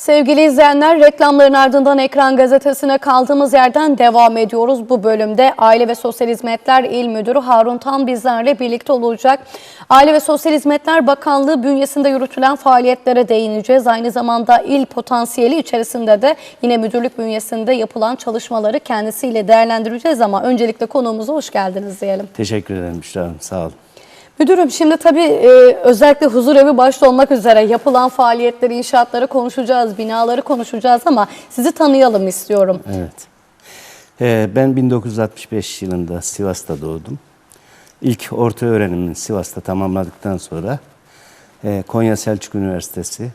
Sevgili izleyenler, reklamların ardından Ekran Gazetesi'ne kaldığımız yerden devam ediyoruz. Bu bölümde Aile ve Sosyal Hizmetler İl Müdürü Harun Tan bizlerle birlikte olacak. Aile ve Sosyal Hizmetler Bakanlığı bünyesinde yürütülen faaliyetlere değineceğiz. Aynı zamanda il potansiyeli içerisinde de yine müdürlük bünyesinde yapılan çalışmaları kendisiyle değerlendireceğiz ama öncelikle konuğumuza hoş geldiniz diyelim. Teşekkür ederim Büşra Hanım. Sağ olun. Müdürüm şimdi tabii e, özellikle huzur evi başta olmak üzere yapılan faaliyetleri, inşaatları konuşacağız, binaları konuşacağız ama sizi tanıyalım istiyorum. Evet. Ee, ben 1965 yılında Sivas'ta doğdum. İlk orta öğrenimini Sivas'ta tamamladıktan sonra e, Konya Selçuk Üniversitesi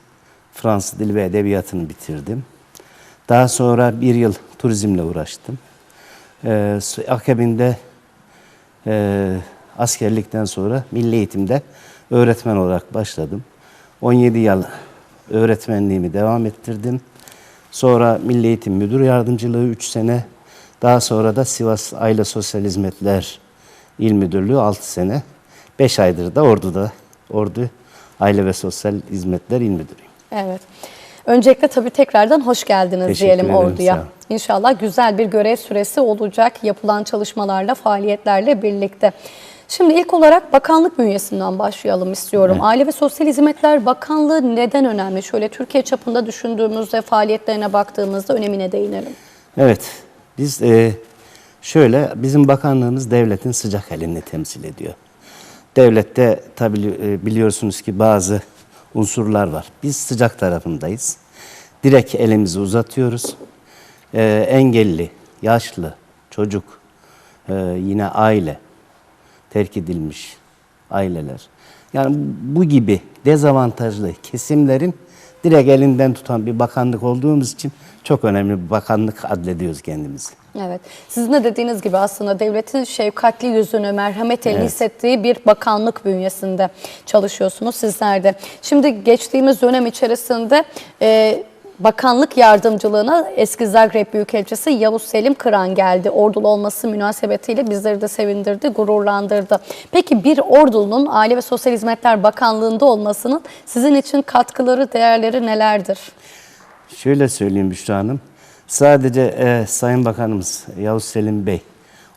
Fransız Dili ve Edebiyatı'nı bitirdim. Daha sonra bir yıl turizmle uğraştım. Ee, akabinde e, askerlikten sonra milli eğitimde öğretmen olarak başladım. 17 yıl öğretmenliğimi devam ettirdim. Sonra Milli Eğitim Müdür Yardımcılığı 3 sene. Daha sonra da Sivas Aile Sosyal Hizmetler İl Müdürlüğü 6 sene. 5 aydır da Ordu'da, Ordu Aile ve Sosyal Hizmetler İl Müdürüyüm. Evet. Öncelikle tabii tekrardan hoş geldiniz Teşekkür diyelim ederim, orduya. İnşallah güzel bir görev süresi olacak yapılan çalışmalarla, faaliyetlerle birlikte. Şimdi ilk olarak bakanlık bünyesinden başlayalım istiyorum. Aile ve Sosyal Hizmetler Bakanlığı neden önemli? Şöyle Türkiye çapında düşündüğümüzde, faaliyetlerine baktığımızda önemine değinelim. Evet, biz e, şöyle, bizim bakanlığımız devletin sıcak elini temsil ediyor. Devlette tabi biliyorsunuz ki bazı unsurlar var. Biz sıcak tarafındayız. Direkt elimizi uzatıyoruz. E, engelli, yaşlı, çocuk, e, yine aile, terk edilmiş aileler. Yani bu gibi dezavantajlı kesimlerin direkt elinden tutan bir bakanlık olduğumuz için çok önemli bir bakanlık adlediyoruz kendimizi. Evet. Sizin de dediğiniz gibi aslında devletin şefkatli yüzünü, merhamet elini Evet. hissettiği bir bakanlık bünyesinde çalışıyorsunuz sizler de. Şimdi geçtiğimiz dönem içerisinde e, bakanlık yardımcılığına eski Zagreb Büyükelçisi Yavuz Selim Kıran geldi. Ordulu olması münasebetiyle bizleri de sevindirdi, gururlandırdı. Peki bir ordulunun Aile ve Sosyal Hizmetler Bakanlığı'nda olmasının sizin için katkıları, değerleri nelerdir? Şöyle söyleyeyim Büşra Hanım. Sadece e, Sayın Bakanımız Yavuz Selim Bey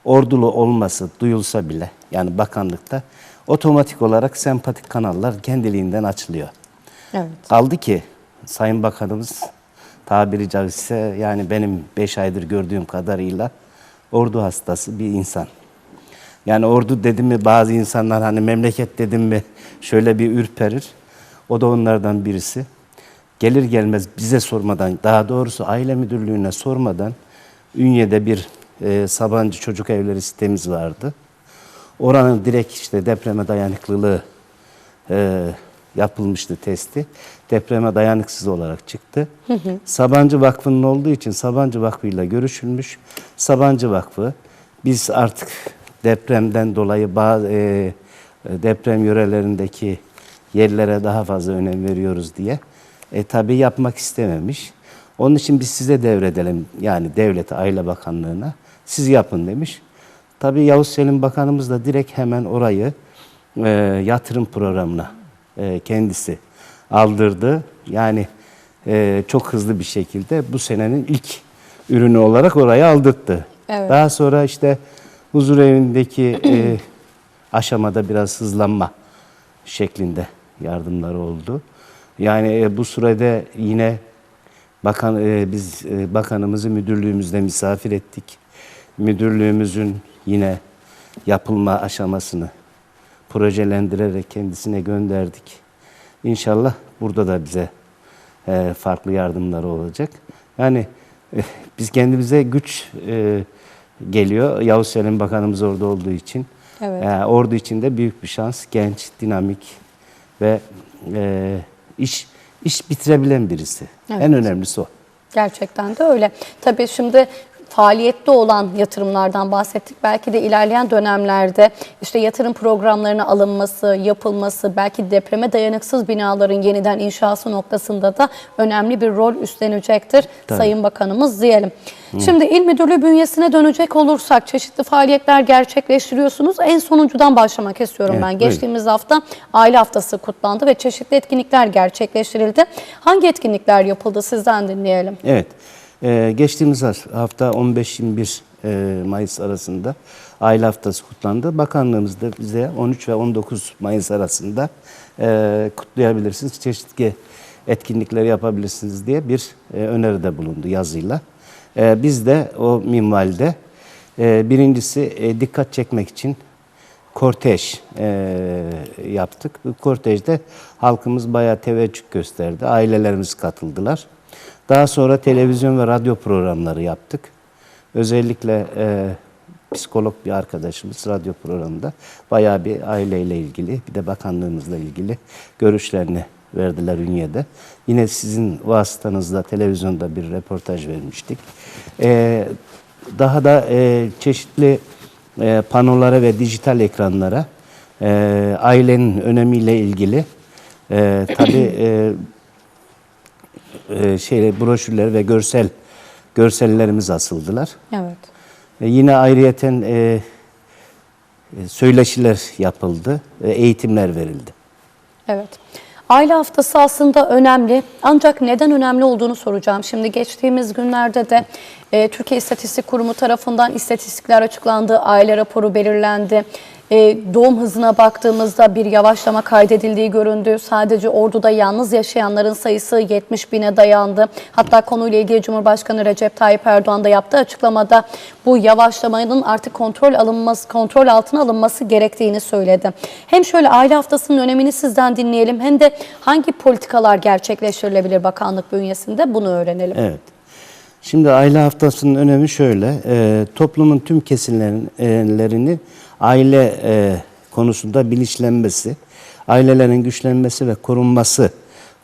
ordulu olması duyulsa bile yani bakanlıkta otomatik olarak sempatik kanallar kendiliğinden açılıyor. Evet. Kaldı ki Sayın Bakanımız tabiri caizse yani benim 5 aydır gördüğüm kadarıyla ordu hastası bir insan. Yani ordu dedim mi bazı insanlar hani memleket dedim mi şöyle bir ürperir. O da onlardan birisi. Gelir gelmez bize sormadan daha doğrusu aile müdürlüğüne sormadan Ünye'de bir e, Sabancı Çocuk Evleri sitemiz vardı. Oranın direkt işte depreme dayanıklılığı e, yapılmıştı testi. Depreme dayanıksız olarak çıktı. Sabancı Vakfı'nın olduğu için Sabancı Vakfı'yla görüşülmüş. Sabancı Vakfı biz artık depremden dolayı bazı e, deprem yörelerindeki yerlere daha fazla önem veriyoruz diye e, tabii yapmak istememiş. Onun için biz size devredelim yani Devlet Aile Bakanlığı'na siz yapın demiş. Tabii Yavuz Selim Bakanımız da direkt hemen orayı e, yatırım programına e, kendisi aldırdı. Yani e, çok hızlı bir şekilde bu senenin ilk ürünü olarak orayı aldırttı. Evet. Daha sonra işte huzur evindeki e, aşamada biraz hızlanma şeklinde yardımlar oldu. Yani e, bu sürede yine bakan e, biz e, bakanımızı müdürlüğümüzde misafir ettik. Müdürlüğümüzün yine yapılma aşamasını projelendirerek kendisine gönderdik. İnşallah burada da bize e, farklı yardımları olacak. Yani e, biz kendimize güç e, geliyor. Yavuz Selim Bakanımız orada olduğu için. Evet. E, ordu için de büyük bir şans. Genç, dinamik ve e, iş iş bitirebilen birisi. Evet. En önemlisi o. Gerçekten de öyle. Tabii şimdi faaliyette olan yatırımlardan bahsettik. Belki de ilerleyen dönemlerde işte yatırım programlarına alınması, yapılması, belki depreme dayanıksız binaların yeniden inşası noktasında da önemli bir rol üstlenecektir Sayın Bakanımız diyelim. Şimdi İl Müdürlüğü bünyesine dönecek olursak çeşitli faaliyetler gerçekleştiriyorsunuz. En sonuncudan başlamak istiyorum Evet, ben. buyurun. Geçtiğimiz hafta aile haftası kutlandı ve çeşitli etkinlikler gerçekleştirildi. Hangi etkinlikler yapıldı sizden dinleyelim. Evet. Ee, geçtiğimiz hafta 15-21 e, Mayıs arasında aile haftası kutlandı. Bakanlığımız da bize 13 ve 19 Mayıs arasında e, kutlayabilirsiniz, çeşitli etkinlikler yapabilirsiniz diye bir e, öneride bulundu yazıyla. E, biz de o minvalde birincisi dikkat çekmek için kortej yaptık. Bu kortejde halkımız bayağı teveccüh gösterdi. Ailelerimiz katıldılar. Daha sonra televizyon ve radyo programları yaptık. Özellikle e, psikolog bir arkadaşımız radyo programında bayağı bir aileyle ilgili bir de bakanlığımızla ilgili görüşlerini verdiler Ünye'de. Yine sizin vasıtanızla televizyonda bir röportaj vermiştik. E, daha da e, çeşitli e, panolara ve dijital ekranlara e, ailenin önemiyle ilgili e, tabii e, e, şey broşürler ve görsel görsellerimiz asıldılar. Evet. E, yine ayrıyeten e, e, söyleşiler yapıldı, e, eğitimler verildi. Evet. Aile haftası aslında önemli ancak neden önemli olduğunu soracağım. Şimdi geçtiğimiz günlerde de e, Türkiye İstatistik Kurumu tarafından istatistikler açıklandı, aile raporu belirlendi. E, doğum hızına baktığımızda bir yavaşlama kaydedildiği göründü. Sadece orduda yalnız yaşayanların sayısı 70 bine dayandı. Hatta konuyla ilgili Cumhurbaşkanı Recep Tayyip Erdoğan da yaptığı açıklamada bu yavaşlamanın artık kontrol alınması, kontrol altına alınması gerektiğini söyledi. Hem şöyle aile haftasının önemini sizden dinleyelim hem de hangi politikalar gerçekleştirilebilir bakanlık bünyesinde bunu öğrenelim. Evet. Şimdi aile haftasının önemi şöyle, e, toplumun tüm kesimlerini aile e, konusunda bilinçlenmesi, ailelerin güçlenmesi ve korunması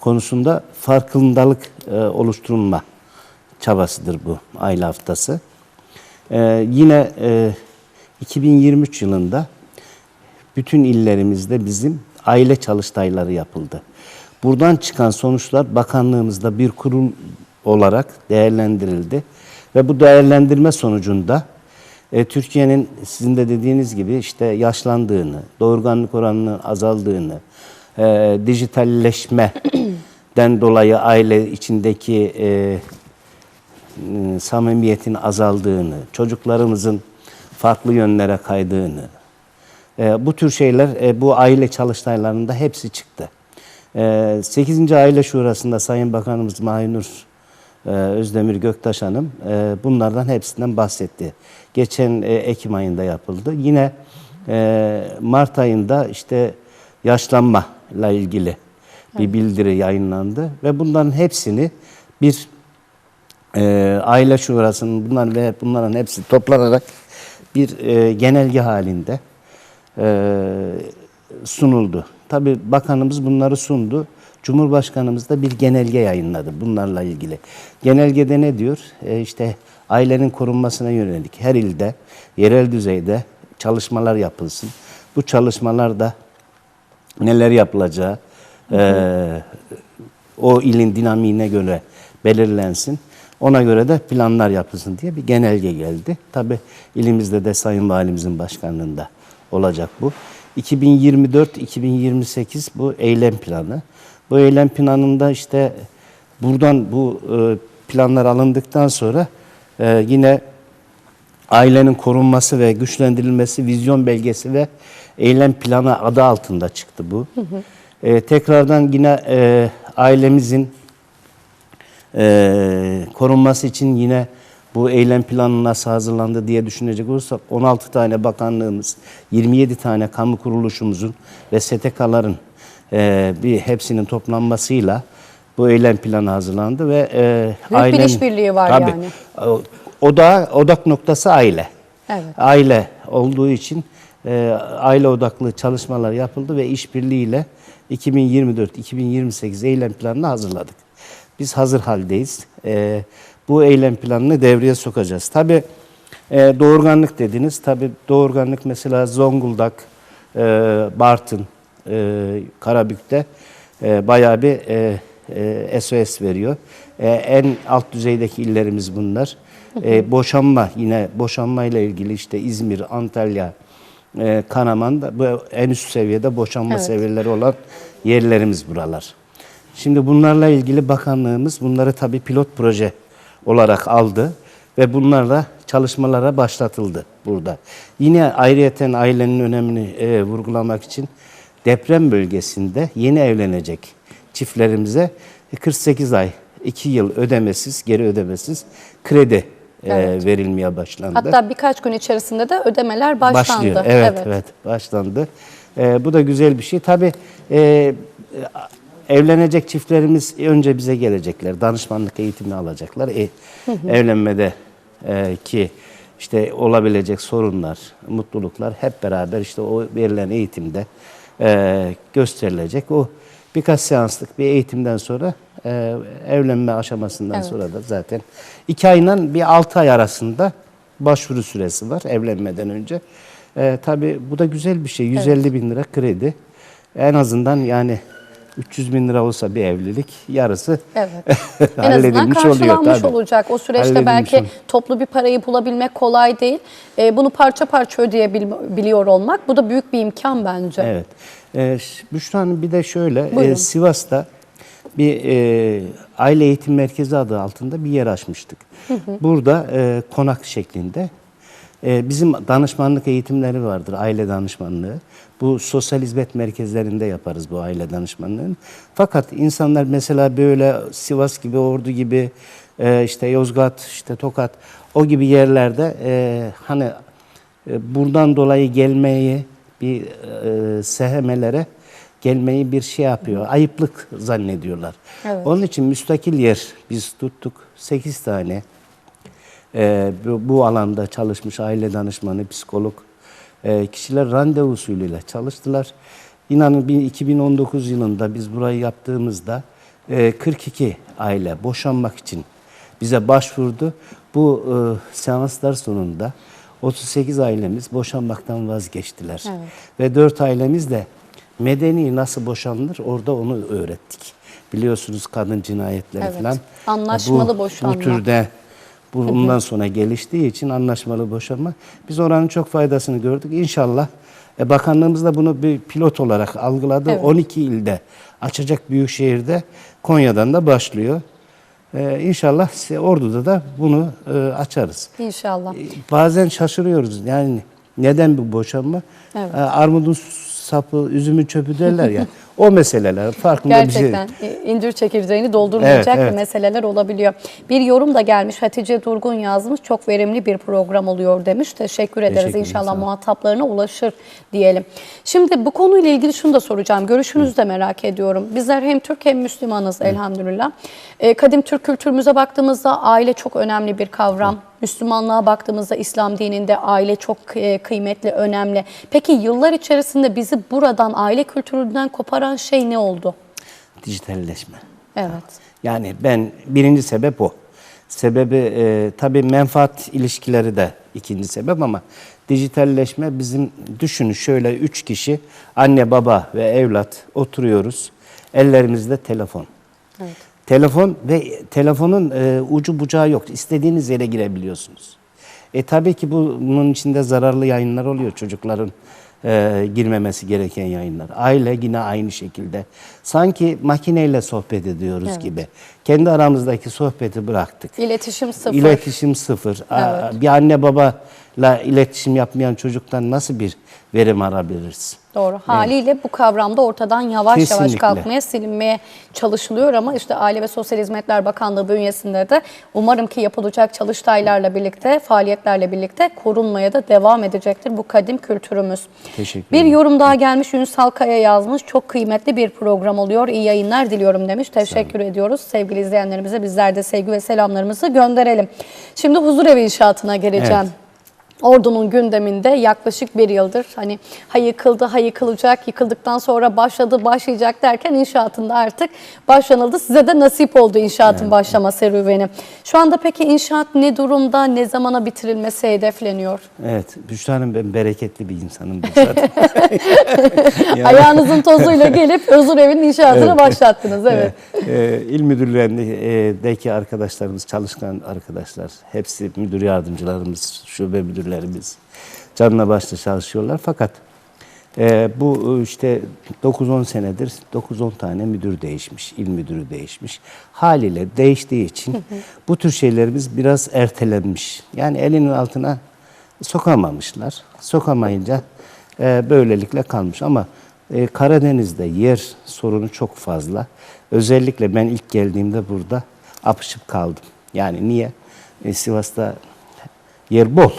konusunda farkındalık e, oluşturulma çabasıdır bu aile haftası. E, yine e, 2023 yılında bütün illerimizde bizim aile çalıştayları yapıldı. Buradan çıkan sonuçlar bakanlığımızda bir kurul olarak değerlendirildi. Ve bu değerlendirme sonucunda e, Türkiye'nin sizin de dediğiniz gibi işte yaşlandığını, doğurganlık oranının azaldığını, e, dijitalleşmeden dolayı aile içindeki e, e, samimiyetin azaldığını, çocuklarımızın farklı yönlere kaydığını, e, bu tür şeyler e, bu aile çalıştaylarında hepsi çıktı. E, 8. Aile Şurası'nda Sayın Bakanımız Mahinur e, Özdemir Göktaş Hanım e, bunlardan hepsinden bahsetti. Geçen e, Ekim ayında yapıldı. Yine e, Mart ayında işte yaşlanma ile ilgili bir bildiri yayınlandı ve bunların hepsini bir e, aile şurasının bunlar ve bunların hepsi toplanarak bir e, genelge halinde e, sunuldu. Tabi bakanımız bunları sundu. Cumhurbaşkanımız da bir genelge yayınladı bunlarla ilgili. Genelgede ne diyor? E, işte ailenin korunmasına yönelik her ilde yerel düzeyde çalışmalar yapılsın. Bu çalışmalarda neler yapılacağı e, o ilin dinamiğine göre belirlensin. Ona göre de planlar yapılsın diye bir genelge geldi. Tabi ilimizde de Sayın Valimizin başkanlığında olacak bu. 2024-2028 bu eylem planı. Bu eylem planında işte buradan bu e, planlar alındıktan sonra e, yine ailenin korunması ve güçlendirilmesi vizyon belgesi ve eylem planı adı altında çıktı bu. E, tekrardan yine e, ailemizin e, korunması için yine bu eylem planı nasıl hazırlandı diye düşünecek olursak 16 tane bakanlığımız, 27 tane kamu kuruluşumuzun ve STK'ların e, bir hepsinin toplanmasıyla bu eylem planı hazırlandı ve e, Büyük bir işbirliği var Tabii. yani. O- Oda, odak noktası aile. Evet. Aile olduğu için e, aile odaklı çalışmalar yapıldı ve işbirliğiyle 2024-2028 eylem planını hazırladık. Biz hazır haldeyiz. E, bu eylem planını devreye sokacağız. Tabii e, doğurganlık dediniz. Tabii doğurganlık mesela Zonguldak, e, Bartın, e, Karabük'te e, bayağı bir e, e, SOS veriyor. E, en alt düzeydeki illerimiz bunlar. E, boşanma yine boşanma ile ilgili işte İzmir, Antalya, e, Kanaman da bu en üst seviyede boşanma Evet. seviyeleri olan yerlerimiz buralar. Şimdi bunlarla ilgili bakanlığımız bunları tabii pilot proje olarak aldı ve bunlarla çalışmalara başlatıldı burada. Yine ayrıyeten ailenin önemini e, vurgulamak için deprem bölgesinde yeni evlenecek çiftlerimize 48 ay, 2 yıl ödemesiz, geri ödemesiz kredi e, verilmeye başlandı. Hatta birkaç gün içerisinde de ödemeler başlandı. Başlıyor. Evet, evet, başlandı. Ee, bu da güzel bir şey. Tabii e, evlenecek çiftlerimiz önce bize gelecekler. Danışmanlık eğitimi alacaklar. E, evlenmede e, ki işte olabilecek sorunlar, mutluluklar hep beraber işte o verilen eğitimde e, gösterilecek. O birkaç seanslık bir eğitimden sonra e, evlenme aşamasından Evet. sonra da zaten iki ayla bir altı ay arasında başvuru süresi var evlenmeden önce. Ee, tabii bu da güzel bir şey. 150 bin lira kredi. En azından yani 300 bin lira olsa bir evlilik yarısı Evet. en azından karşılanmış oluyor. olacak. O süreçte belki oluyor. toplu bir parayı bulabilmek kolay değil. Ee, bunu parça parça ödeyebiliyor olmak bu da büyük bir imkan bence. Evet. Ş- Büşra Hanım bir de şöyle, e. Sivas'ta bir e, aile eğitim merkezi adı altında bir yer açmıştık. Burada e, konak şeklinde e, bizim danışmanlık eğitimleri vardır, aile danışmanlığı. Bu sosyal hizmet merkezlerinde yaparız bu aile danışmanlığını. Fakat insanlar mesela böyle Sivas gibi, Ordu gibi, e, işte Yozgat, işte Tokat o gibi yerlerde e, hani e, buradan dolayı gelmeyi bir sehemelere gelmeyi bir şey yapıyor. Ayıplık zannediyorlar. Evet. Onun için müstakil yer biz tuttuk 8 tane e, bu, bu alanda çalışmış aile danışmanı, psikolog e, kişiler randevu usulüyle çalıştılar. İnanın bir 2019 yılında biz burayı yaptığımızda e, 42 aile boşanmak için bize başvurdu. Bu e, seanslar sonunda 38 ailemiz boşanmaktan vazgeçtiler. Evet. Ve 4 ailemiz de medeni nasıl boşanılır orada onu öğrettik. Biliyorsunuz kadın cinayetleri Evet. falan. Anlaşmalı bu, boşanma. Bu türde bu bundan sonra geliştiği için anlaşmalı boşanma. Biz oranın çok faydasını gördük. İnşallah e, bakanlığımız da bunu bir pilot olarak algıladı. Evet. 12 ilde açacak büyük şehirde Konya'dan da başlıyor. E, inşallah Ordu'da da bunu e, açarız. İnşallah. E, Bazen şaşırıyoruz. Yani neden bu boşanma? Evet. E, armudun sapı, üzümün çöpü derler ya. o meseleler farkında bir şey. Gerçekten incir çekirdeğini doldurmayacak Evet, evet. meseleler olabiliyor. Bir yorum da gelmiş Hatice Durgun yazmış. Çok verimli bir program oluyor demiş. Teşekkür ederiz. Teşekkür İnşallah olun. muhataplarına ulaşır diyelim. Şimdi bu konuyla ilgili şunu da soracağım. Görüşünüzü de merak ediyorum. Bizler hem Türk hem Müslümanız elhamdülillah. E, kadim Türk kültürümüze baktığımızda aile çok önemli bir kavram. Müslümanlığa baktığımızda İslam dininde aile çok e, kıymetli, önemli. Peki yıllar içerisinde bizi buradan, aile kültüründen koparan şey ne oldu? Dijitalleşme. Evet. Yani ben birinci sebep o. Sebebi e, tabii menfaat ilişkileri de ikinci sebep ama dijitalleşme bizim düşünün şöyle üç kişi anne baba ve evlat oturuyoruz. Ellerimizde telefon. Telefon ve telefonun e, ucu bucağı yok. İstediğiniz yere girebiliyorsunuz. E tabii ki bunun içinde zararlı yayınlar oluyor çocukların e, girmemesi gereken yayınlar. Aile yine aynı şekilde. Sanki makineyle sohbet ediyoruz gibi. Kendi aramızdaki sohbeti bıraktık. İletişim sıfır. İletişim sıfır. Aa, Bir anne babayla iletişim yapmayan çocuktan nasıl bir verim alabiliriz? Doğru. Haliyle bu kavramda ortadan yavaş yavaş Kesinlikle. kalkmaya, silinmeye çalışılıyor ama işte Aile ve Sosyal Hizmetler Bakanlığı bünyesinde de umarım ki yapılacak çalıştaylarla birlikte, faaliyetlerle birlikte korunmaya da devam edecektir bu kadim kültürümüz. Teşekkür Bir yorum daha gelmiş Yunus Halkaya yazmış. Çok kıymetli bir program oluyor. İyi yayınlar diliyorum demiş. Teşekkür ediyoruz. Sevgili izleyenlerimize bizler de sevgi ve selamlarımızı gönderelim. Şimdi huzur evi inşaatına geleceğim. Evet. Ordunun gündeminde yaklaşık bir yıldır hani ha yıkıldı ha yıkılacak yıkıldıktan sonra başladı başlayacak derken inşaatında artık başlanıldı. Size de nasip oldu inşaatın başlama serüveni. Şu anda peki inşaat ne durumda ne zamana bitirilmesi hedefleniyor? Evet, Büşra Hanım ben bereketli bir insanım bu zaten. Yani- Ayağınızın tozuyla gelip huzur evinin inşaatını başlattınız evet. Ee, il müdürlüğündeki arkadaşlarımız, çalışkan arkadaşlar, hepsi müdür yardımcılarımız, şube müdürlerimiz canla başla çalışıyorlar. Fakat e, bu işte 9-10 senedir 9-10 tane müdür değişmiş, il müdürü değişmiş. Haliyle değiştiği için bu tür şeylerimiz biraz ertelenmiş. Yani elinin altına sokamamışlar. Sokamayınca e, böylelikle kalmış. Ama e, Karadeniz'de yer sorunu çok fazla. Özellikle ben ilk geldiğimde burada apışıp kaldım. Yani niye? E, Sivas'ta yer bol.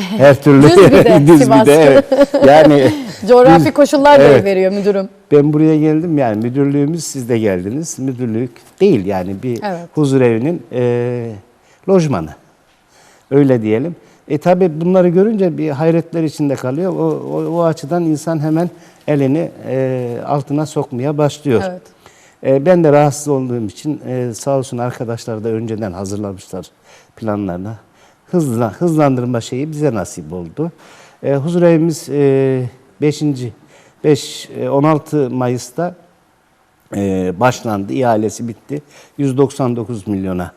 Her türlü Düz bir de düz bir de, evet. Yani Coğrafi düz- koşullar da Evet. veriyor müdürüm. ben buraya geldim yani müdürlüğümüz siz de geldiniz. Müdürlük değil yani bir Evet. huzur evinin e, lojmanı. Öyle diyelim. E tabi bunları görünce bir hayretler içinde kalıyor. O, o, o açıdan insan hemen elini e, altına sokmaya başlıyor. Evet. E, ben de rahatsız olduğum için e, sağ olsun arkadaşlar da önceden hazırlamışlar planlarını. Hızla, hızlandırma şeyi bize nasip oldu. E, huzur evimiz e, 5. 5 e, 16 Mayıs'ta e, başlandı. ihalesi bitti. 199 milyona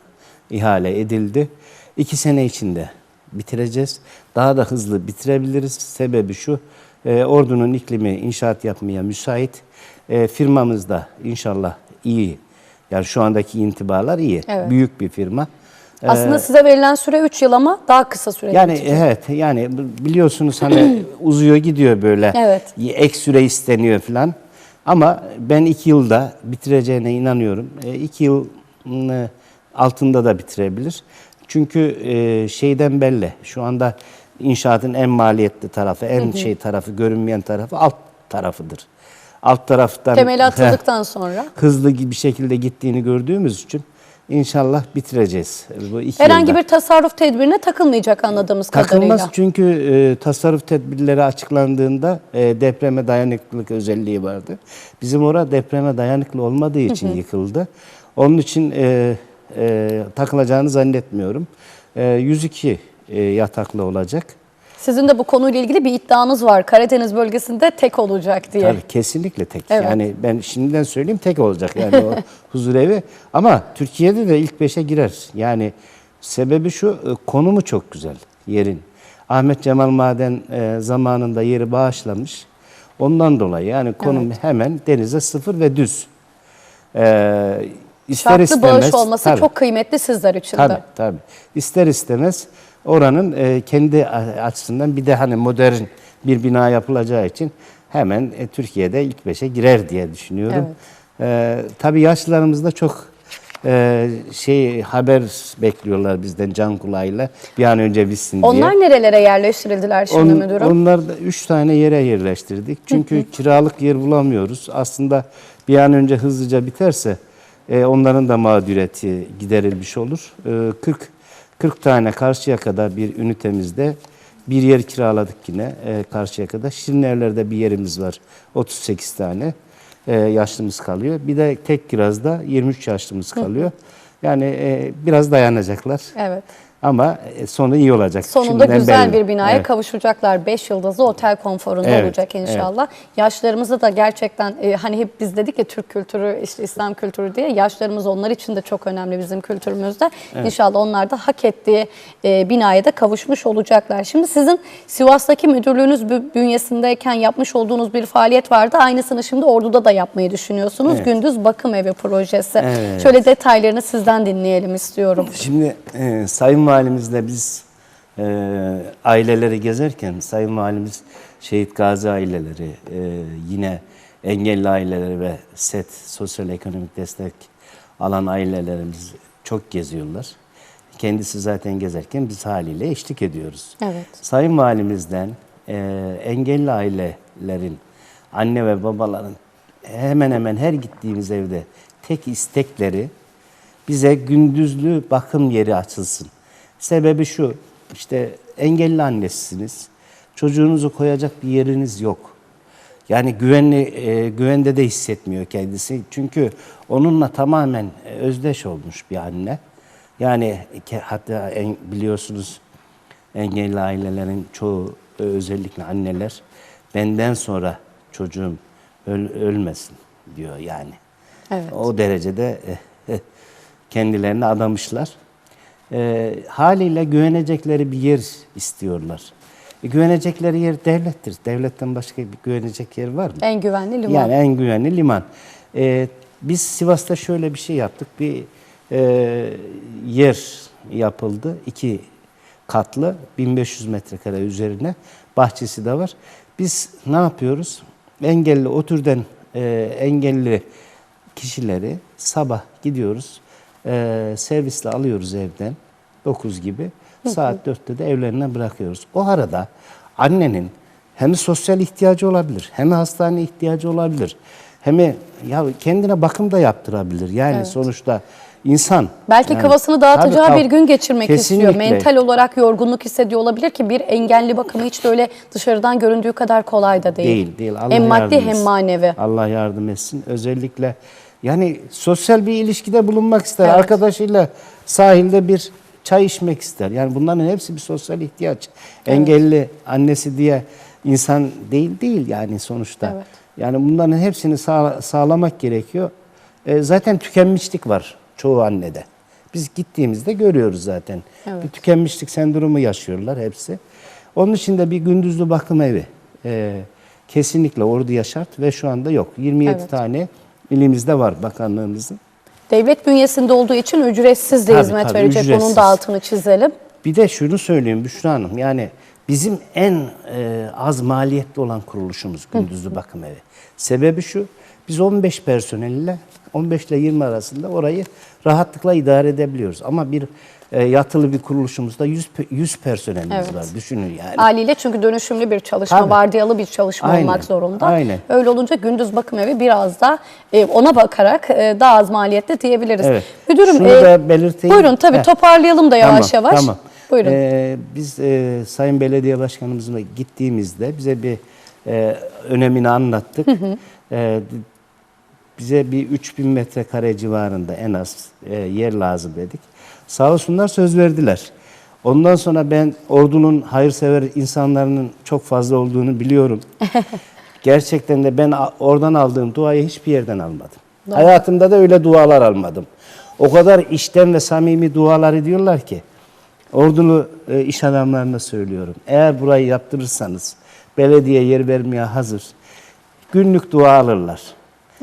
ihale edildi. İki sene içinde bitireceğiz. Daha da hızlı bitirebiliriz. Sebebi şu, e, ordunun iklimi inşaat yapmaya müsait. E, firmamız da inşallah iyi. Yani şu andaki intibalar iyi. Evet. Büyük bir firma. E, Aslında size verilen süre 3 yıl ama daha kısa süre yani geçecek. evet yani biliyorsunuz hani uzuyor gidiyor böyle. Evet. Ek süre isteniyor falan. Ama ben iki yılda bitireceğine inanıyorum. E, iki yıl e, altında da bitirebilir. Çünkü e, şeyden belli. Şu anda inşaatın en maliyetli tarafı, en şey tarafı, görünmeyen tarafı alt tarafıdır. Alt taraftan Temeli atıldıktan sonra. hızlı bir şekilde gittiğini gördüğümüz için inşallah bitireceğiz. Bu iki Herhangi yılda. bir tasarruf tedbirine takılmayacak anladığımız Takılmaz kadarıyla. çünkü e, tasarruf tedbirleri açıklandığında e, depreme dayanıklılık özelliği vardı. Bizim orada depreme dayanıklı olmadığı için yıkıldı. Onun için e, e, takılacağını zannetmiyorum. E, 102 e, yataklı olacak. Sizin de bu konuyla ilgili bir iddianız var. Karadeniz bölgesinde tek olacak diye. Tabii kesinlikle tek. Evet. Yani ben şimdiden söyleyeyim tek olacak yani o huzur evi. Ama Türkiye'de de ilk beşe girer. Yani sebebi şu e, konumu çok güzel yerin. Ahmet Cemal Maden e, zamanında yeri bağışlamış. Ondan dolayı yani konum hemen denize sıfır ve düz. E, ister Farklı istemez. bağış olması tabii. çok kıymetli sizler için Tabii de. tabii. İster istemez oranın e, kendi açısından bir de hani modern bir bina yapılacağı için hemen e, Türkiye'de ilk beşe girer diye düşünüyorum. E, tabii yaşlılarımız da çok e, şey haber bekliyorlar bizden can kulağıyla bir an önce bitsin diye. Onlar nerelere yerleştirildiler şimdi On- müdürüm? Onlar da üç tane yere yerleştirdik. Çünkü kiralık yer bulamıyoruz. Aslında bir an önce hızlıca biterse e, onların da mağduriyeti giderilmiş olur. E, 40 40 tane karşıya kadar bir ünitemizde bir yer kiraladık yine e, karşıya kadar. Şirin evlerde bir yerimiz var. 38 tane e, yaşlımız kalıyor. Bir de tek kirazda 23 yaşlımız kalıyor. Yani e, biraz dayanacaklar. Evet. Ama e, sonu iyi olacak. Sonunda Şimdiden güzel belli. bir binaya Evet. kavuşacaklar. 5 yıldızlı otel konforunda Evet, olacak inşallah. Yaşlarımızı da gerçekten e, hani hep biz dedik ya Türk kültürü, işte İslam kültürü diye. Yaşlarımız onlar için de çok önemli bizim kültürümüzde. İnşallah onlar da hak ettiği e, binaya da kavuşmuş olacaklar. Şimdi sizin Sivas'taki müdürlüğünüz bü- bünyesindeyken yapmış olduğunuz bir faaliyet vardı. Aynısını şimdi Ordu'da da yapmayı düşünüyorsunuz. Evet. Gündüz Bakım Evi projesi. Evet. Şöyle detaylarını sizden dinleyelim istiyorum. Şimdi e, Sayın Valimizle biz e, aileleri gezerken Sayın Valimiz şehit gazi aileleri, e, yine engelli aileleri ve SET, sosyal ekonomik destek alan ailelerimiz çok geziyorlar. Kendisi zaten gezerken biz haliyle eşlik ediyoruz. Evet. Sayın Valimizden e, engelli ailelerin, anne ve babaların hemen hemen her gittiğimiz evde tek istekleri bize gündüzlü bakım yeri açılsın. Sebebi şu, işte engelli annesisiniz. Çocuğunuzu koyacak bir yeriniz yok. Yani güvenli e, güvende de hissetmiyor kendisi. Çünkü onunla tamamen e, özdeş olmuş bir anne. Yani hatta en, biliyorsunuz engelli ailelerin çoğu e, özellikle anneler benden sonra çocuğum öl- ölmesin diyor yani. Evet. O derecede e, kendilerini adamışlar. E, haliyle güvenecekleri bir yer istiyorlar. E, güvenecekleri yer devlettir. Devletten başka bir güvenecek yer var mı? En güvenli liman. Yani en güvenli liman. Ee, biz Sivas'ta şöyle bir şey yaptık. Bir e, yer yapıldı. iki katlı 1500 metrekare üzerine bahçesi de var. Biz ne yapıyoruz? Engelli o türden e, engelli kişileri sabah gidiyoruz. E, servisle alıyoruz evden 9 gibi. Saat 4'te de evlerine bırakıyoruz. O arada annenin hem sosyal ihtiyacı olabilir, hem hastane ihtiyacı olabilir. Hem ya kendine bakım da yaptırabilir. Yani sonuçta insan. Belki yani, kafasını dağıtacağı tabii, bir gün geçirmek istiyor. kesinlikle. Mental olarak yorgunluk hissediyor olabilir ki bir engelli bakımı hiç de öyle dışarıdan göründüğü kadar kolay da değil. Değil, değil. Allah hem maddi hem manevi. Allah yardım etsin. Özellikle yani sosyal bir ilişkide bulunmak ister. Evet. Arkadaşıyla sahilde bir çay içmek ister. Yani bunların hepsi bir sosyal ihtiyaç. Engelli annesi diye insan değil değil yani sonuçta. Evet. Yani bunların hepsini sağ- sağlamak gerekiyor. E, zaten tükenmişlik var çoğu annede. Biz gittiğimizde görüyoruz zaten. Evet. Bir tükenmişlik sendromu yaşıyorlar hepsi. Onun için de bir gündüzlü bakım evi e, kesinlikle orada şart ve şu anda yok. 27 Evet. tane ilimizde var bakanlığımızın. Devlet bünyesinde olduğu için ücretsiz de Tabii, hizmet tabii, verecek. Onun ücretsiz. da altını çizelim. Bir de şunu söyleyeyim Büşra Hanım. Yani bizim en e, az maliyetli olan kuruluşumuz gündüzlü bakım evi. Sebebi şu. Biz 15 personelle 15 ile 20 arasında orayı rahatlıkla idare edebiliyoruz. Ama bir e, yatılı bir kuruluşumuzda 100, pe- 100 personelimiz Evet. var. Düşünün yani. Haliyle çünkü dönüşümlü bir çalışma, Tabii. vardiyalı bir çalışma Aynen, olmak zorunda. aynen. Öyle olunca gündüz bakım evi biraz da e, ona bakarak e, daha az maliyetli diyebiliriz. Evet. Müdürüm, Şunu e, da belirteyim. Buyurun tabii Heh. toparlayalım da yavaş Tamam, yavaş. Tamam. Buyurun. Ee, biz e, Sayın Belediye Başkanımızla gittiğimizde bize bir e, önemini anlattık. E, bize bir 3000 metrekare civarında en az e, yer lazım dedik. Sağ olsunlar söz verdiler. Ondan sonra ben ordunun hayırsever insanların çok fazla olduğunu biliyorum. Gerçekten de ben oradan aldığım duayı hiçbir yerden almadım. Hayatımda da öyle dualar almadım. O kadar içten ve samimi dualar ediyorlar ki. Ordulu e, iş adamlarına söylüyorum. Eğer burayı yaptırırsanız belediye yer vermeye hazır. Günlük dua alırlar.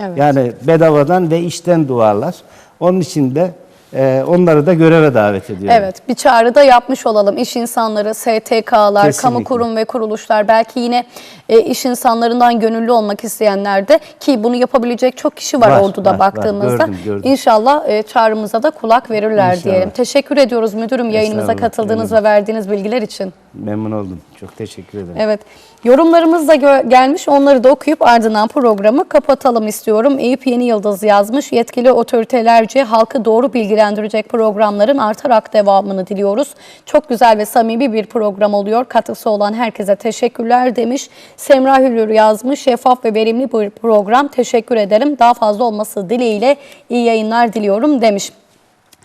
Evet. Yani bedavadan ve işten dualar. Onun için de e, onları da göreve davet ediyorum. Evet, bir çağrı da yapmış olalım. İş insanları, STK'lar, Kesinlikle. kamu kurum ve kuruluşlar, belki yine e, iş insanlarından gönüllü olmak isteyenler de ki bunu yapabilecek çok kişi var, Var, orduda var, var. baktığımızda. Gördüm, gördüm. İnşallah e, çağrımıza da kulak verirler İnşallah. diyelim. Teşekkür ediyoruz müdürüm yayınımıza katıldığınız ne ve verdiğiniz bilgiler için. Memnun oldum. Çok teşekkür ederim. Evet. Yorumlarımız da gelmiş. Onları da okuyup ardından programı kapatalım istiyorum. Eyüp Yeni Yıldız yazmış. Yetkili otoritelerce halkı doğru bilgilendirecek programların artarak devamını diliyoruz. Çok güzel ve samimi bir program oluyor. Katkısı olan herkese teşekkürler demiş. Semra Hülür yazmış. Şeffaf ve verimli bir program. Teşekkür ederim. Daha fazla olması dileğiyle iyi yayınlar diliyorum demiş.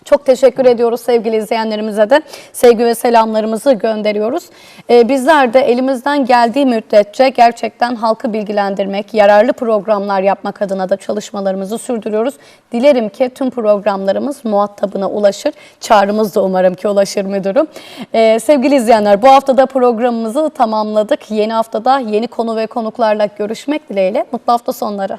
Çok teşekkür ediyoruz sevgili izleyenlerimize de. Sevgi ve selamlarımızı gönderiyoruz. Ee, bizler de elimizden geldiği müddetçe gerçekten halkı bilgilendirmek, yararlı programlar yapmak adına da çalışmalarımızı sürdürüyoruz. Dilerim ki tüm programlarımız muhatabına ulaşır. Çağrımız da umarım ki ulaşır müdürüm. Ee, sevgili izleyenler bu haftada programımızı tamamladık. Yeni haftada yeni konu ve konuklarla görüşmek dileğiyle. Mutlu hafta sonları.